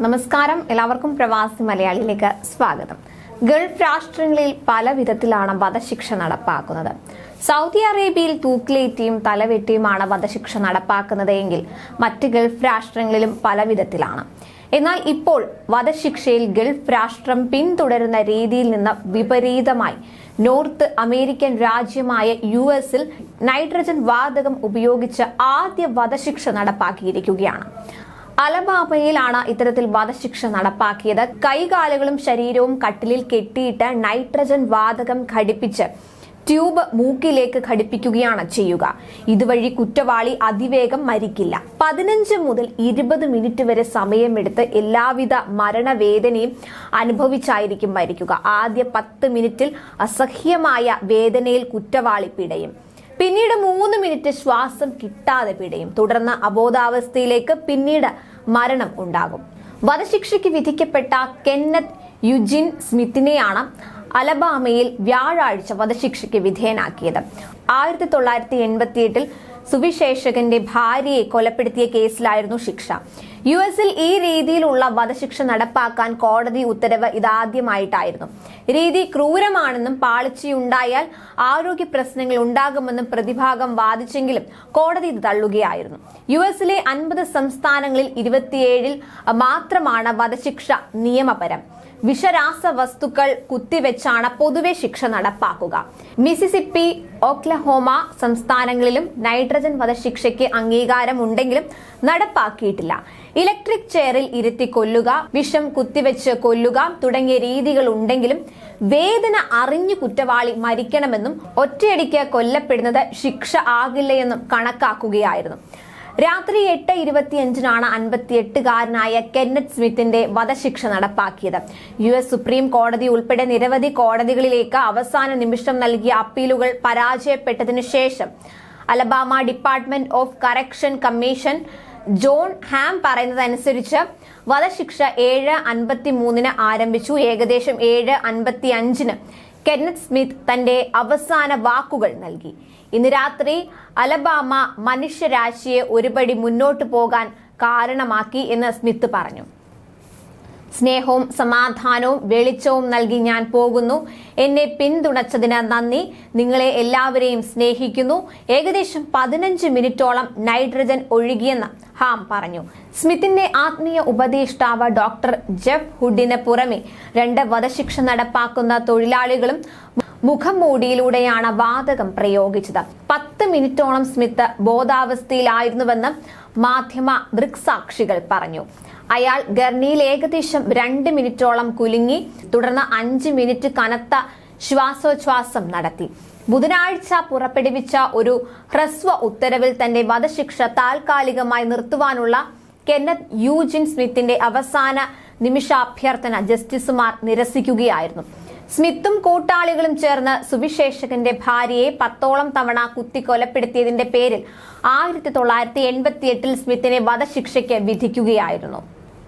നമസ്കാരം. എല്ലാവർക്കും പ്രവാസി മലയാളിയിലേക്ക് സ്വാഗതം. ഗൾഫ് രാഷ്ട്രങ്ങളിൽ പല വിധത്തിലാണ് വധശിക്ഷ നടപ്പാക്കുന്നത്. സൗദി അറേബ്യയിൽ തൂക്കിലേറ്റിയും തലവെട്ടിയുമാണ് വധശിക്ഷ നടപ്പാക്കുന്നത് എങ്കിൽ മറ്റ് ഗൾഫ് രാഷ്ട്രങ്ങളിലും പല വിധത്തിലാണ്. എന്നാൽ ഇപ്പോൾ വധശിക്ഷയിൽ ഗൾഫ് രാഷ്ട്രം പിന്തുടരുന്ന രീതിയിൽ നിന്ന് വിപരീതമായി നോർത്ത് അമേരിക്കൻ രാജ്യമായ യു എസിൽ നൈട്രജൻ വാതകം ഉപയോഗിച്ച് ആദ്യ വധശിക്ഷ നടപ്പാക്കിയിരിക്കുകയാണ്. അലബാമയിലാണ് ഇത്തരത്തിൽ വധശിക്ഷ നടപ്പാക്കിയത്. കൈകാലുകളും ശരീരവും കട്ടിലിൽ കെട്ടിയിട്ട് നൈട്രജൻ വാതകം ഘടിപ്പിച്ച് ട്യൂബ് മൂക്കിലേക്ക് ഘടിപ്പിക്കുകയാണ് ചെയ്യുക. ഇതുവഴി കുറ്റവാളി അതിവേഗം മരിക്കില്ല. പതിനഞ്ച് മുതൽ ഇരുപത് മിനിറ്റ് വരെ സമയമെടുത്ത് എല്ലാവിധ മരണവേദനയും അനുഭവിച്ചായിരിക്കും മരിക്കുക. ആദ്യ പത്ത് മിനിറ്റിൽ അസഹ്യമായ വേദനയിൽ കുറ്റവാളി പിടയും. പിന്നീട് മൂന്ന് മിനിറ്റ് ശ്വാസം കിട്ടാതെ പിടയും. തുടർന്ന് അബോധാവസ്ഥയിലേക്ക് പിന്നീട് മരണം ഉണ്ടാകും. വധശിക്ഷയ്ക്ക് വിധിക്കപ്പെട്ട കെന്നത്ത് യുജിൻ സ്മിത്തിനെയാണ് അലബാമയിൽ വ്യാഴാഴ്ച വധശിക്ഷയ്ക്ക് വിധേയനാക്കിയത്. ആയിരത്തി തൊള്ളായിരത്തി എൺപത്തിയെട്ടിൽ സുവിശേഷകന്റെ ഭാര്യയെ കൊലപ്പെടുത്തിയ കേസിലായിരുന്നു ശിക്ഷ. യു എസിൽ ഈ രീതിയിലുള്ള വധശിക്ഷ നടപ്പാക്കാൻ കോടതി ഉത്തരവ് ഇതാദ്യമായിട്ടായിരുന്നു. രീതി ക്രൂരമാണെന്നും പാളിച്ചയുണ്ടായാൽ ആരോഗ്യ പ്രശ്നങ്ങൾ ഉണ്ടാകുമെന്നും പ്രതിഭാഗം വാദിച്ചെങ്കിലും കോടതി ഇത് തള്ളുകയായിരുന്നു. യു എസിലെ അൻപത് സംസ്ഥാനങ്ങളിൽ ഇരുപത്തിയേഴിൽ മാത്രമാണ് വധശിക്ഷ നിയമപരം. വിഷരാസ വസ്തുക്കൾ കുത്തിവെച്ചാണ് പൊതുവെ ശിക്ഷ നടപ്പാക്കുക. മിസിസിപ്പി ഓക്ലഹോമ സംസ്ഥാനങ്ങളിലും നൈട്രജൻ വധശിക്ഷയ്ക്ക് അംഗീകാരം ഉണ്ടെങ്കിലും നടപ്പാക്കിയിട്ടില്ല. ഇലക്ട്രിക് ചെയറിൽ ഇരുത്തി കൊല്ലുക വിഷം കുത്തിവെച്ച് കൊല്ലുക തുടങ്ങിയ രീതികൾ ഉണ്ടെങ്കിലും വേദന അറിഞ്ഞു കുറ്റവാളി മരിക്കണമെന്നും ഒറ്റയടിക്ക് കൊല്ലപ്പെടുന്നത് ശിക്ഷ ആകില്ലയെന്നും കണക്കാക്കുകയായിരുന്നു. രാത്രി എട്ട് ഇരുപത്തിയഞ്ചിനാണ് അൻപത്തിയെട്ടുകാരനായ കെന്നറ്റ് സ്മിത്തിന്റെ വധശിക്ഷ നടപ്പാക്കിയത്. യു എസ് സുപ്രീം കോടതി ഉൾപ്പെടെ നിരവധി കോടതികളിലേക്ക് അവസാന നിമിഷം നൽകിയ അപ്പീലുകൾ പരാജയപ്പെട്ടതിനു ശേഷം Alabama department of correction commission John Hamm പറയുന്നതനുസരിച്ച് വധശിക്ഷ ഏഴ് അൻപത്തി മൂന്നിന് ആരംഭിച്ചു. ഏകദേശം ഏഴ് അൻപത്തി അഞ്ചിന് സ്മിത്ത് തന്റെ അവസാന വാക്കുകൾ നൽകി. ഇന്ന് രാത്രി അലബാമ മനുഷ്യരാശിയെ ഒരുപടി മുന്നോട്ട് പോകാൻ കാരണമാക്കി എന്ന് സ്മിത്ത് പറഞ്ഞു. സ്നേഹവും സമാധാനവും വെളിച്ചവും നൽകി ഞാൻ പോകുന്നു. എന്നെ പിന്തുണച്ചതിന് നന്ദി. നിങ്ങളെ എല്ലാവരെയും സ്നേഹിക്കുന്നു. ഏകദേശം പതിനഞ്ച് മിനിറ്റോളം നൈട്രജൻ ഒഴുകിയെന്ന് ഹാം പറഞ്ഞു. സ്മിത്തിന്റെ ആത്മീയ ഉപദേഷ്ടാവ് ഡോക്ടർ ജെഫ് ഹുഡിന് പുറമെ രണ്ട് വധശിക്ഷ നടപ്പാക്കുന്ന തൊഴിലാളികളും മുഖം മൂടിയിലൂടെയാണ് വാതകം പ്രയോഗിച്ചത്. പത്ത് മിനിറ്റോളം സ്മിത്ത് ബോധാവസ്ഥയിലായിരുന്നുവെന്ന് മാധ്യമ ദൃക്സാക്ഷികൾ പറഞ്ഞു. അയാൾ ഗർണിയിൽ ഏകദേശം രണ്ട് മിനിറ്റോളം കുലുങ്ങി തുടർന്ന് അഞ്ച് മിനിറ്റ് കനത്ത ശ്വാസോച്ഛ്വാസം നടത്തി. ബുധനാഴ്ച പുറപ്പെടുവിച്ച ഒരു ഹ്രസ്വ ഉത്തരവിൽ തന്റെ വധശിക്ഷ താൽക്കാലികമായി നിർത്തുവാനുള്ള കെന്നത്ത് യൂജിൻ സ്മിത്തിന്റെ അവസാന നിമിഷാഭ്യർത്ഥന ജസ്റ്റിസുമാർ നിരസിക്കുകയായിരുന്നു. സ്മിത്തും കൂട്ടാളികളും ചേർന്ന് സുവിശേഷകന്റെ ഭാര്യയെ പത്തോളം തവണ കുത്തിക്കൊലപ്പെടുത്തിയതിന്റെ പേരിൽ ആയിരത്തി തൊള്ളായിരത്തി എൺപത്തിയെട്ടിൽ സ്മിത്തിനെ വധശിക്ഷയ്ക്ക് വിധിക്കുകയായിരുന്നു.